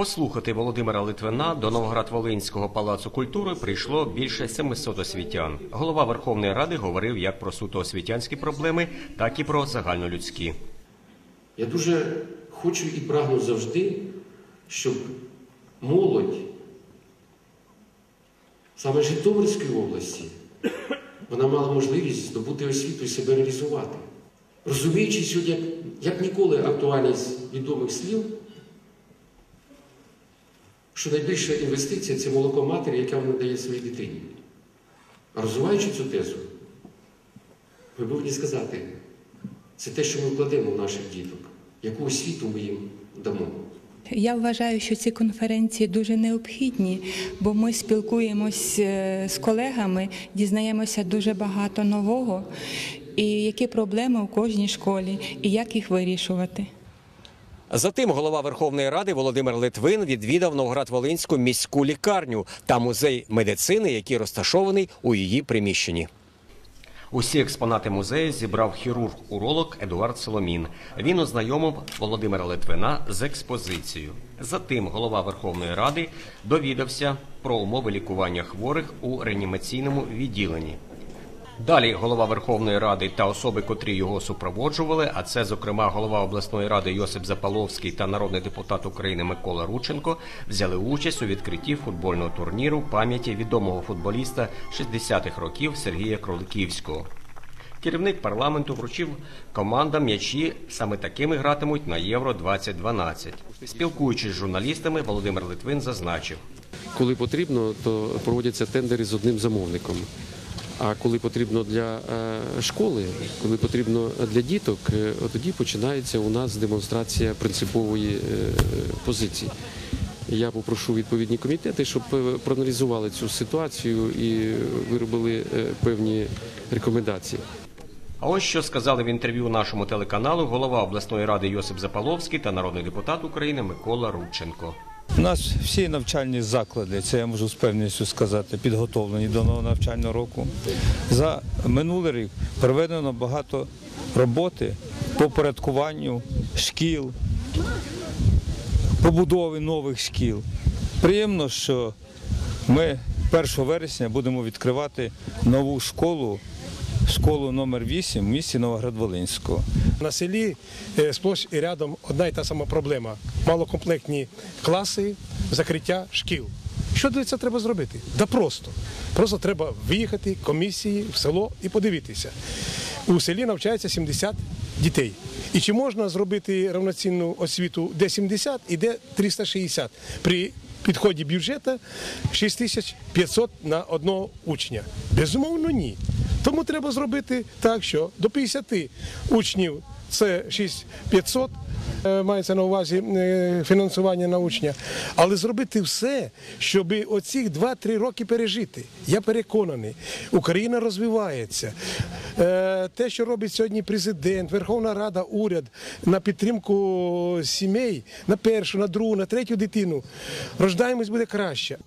Послухати Володимира Литвина до Новоград-Волинського палацу культури прийшло більше 700 освітян. Голова Верховної Ради говорив як про суто освітянські проблеми, так і про загальнолюдські. Я дуже хочу і прагну завжди, щоб молодь саме Житомирської області вона мала можливість здобути освіту і себе реалізувати. Розуміючи сьогодні, як, як ніколи актуальність відомих слів, що найбільша інвестиція це молоко матері, яке вона дає своїй дитині. А розвиваючи цю тезу, ви повинні сказати, це те, що ми вкладемо в наших діток, яку освіту ми їм дамо. Я вважаю, що ці конференції дуже необхідні, бо ми спілкуємось е, з колегами, дізнаємося дуже багато нового, і які проблеми у кожній школі, і як їх вирішувати. Затим голова Верховної Ради Володимир Литвин відвідав Новоград-Волинську міську лікарню та музей медицини, який розташований у її приміщенні. Усі експонати музею зібрав хірург-уролог Едуард Соломін. Він ознайомив Володимира Литвина з експозицією. Затим голова Верховної Ради довідався про умови лікування хворих у реанімаційному відділенні. Далі голова Верховної Ради та особи, котрі його супроводжували, а це, зокрема, голова обласної ради Йосип Запаловський та народний депутат України Микола Рученко, взяли участь у відкритті футбольного турніру пам'яті відомого футболіста 60-х років Сергія Кроликівського. Керівник парламенту вручив командам м'ячі, саме такими гратимуть на Євро 2012. Спілкуючись з журналістами, Володимир Литвин зазначив. Коли потрібно, то проводяться тендери з одним замовником. А коли потрібно для е, школи, коли потрібно для діток, е, тоді починається у нас демонстрація принципової е, позиції. Я попрошу відповідні комітети, щоб проаналізували цю ситуацію і виробили певні рекомендації. А ось що сказали в інтерв'ю нашому телеканалу голова обласної ради Йосип Запаловський та народний депутат України Микола Рудченко. У нас всі навчальні заклади, це я можу з певністю сказати, підготовлені до нового навчального року. За минулий рік проведено багато роботи по порядкуванню шкіл, побудови нових шкіл. Приємно, що ми 1 вересня будемо відкривати нову школу, школу номер 8 в місті Новоград-Волинського. На селі е, і рядом одна і та сама проблема. Малокомплектні класи, закриття шкіл. Що для цього треба зробити? Да просто. Просто треба виїхати комісії в село і подивитися. У селі навчається 70 дітей. І чи можна зробити равноцінну освіту, де 70 і де 360? При підході бюджету 6500 на одного учня. Безумовно, ні. Тому треба зробити так, що до 50 учнів це 6500, е, мається на увазі е, фінансування на учня, але зробити все, щоб оці 2-3 роки пережити. Я переконаний, Україна розвивається. Е, Те, що робить сьогодні президент, Верховна Рада, уряд на підтримку сімей, на першу, на другу, на третю дитину, рождаємось буде краще.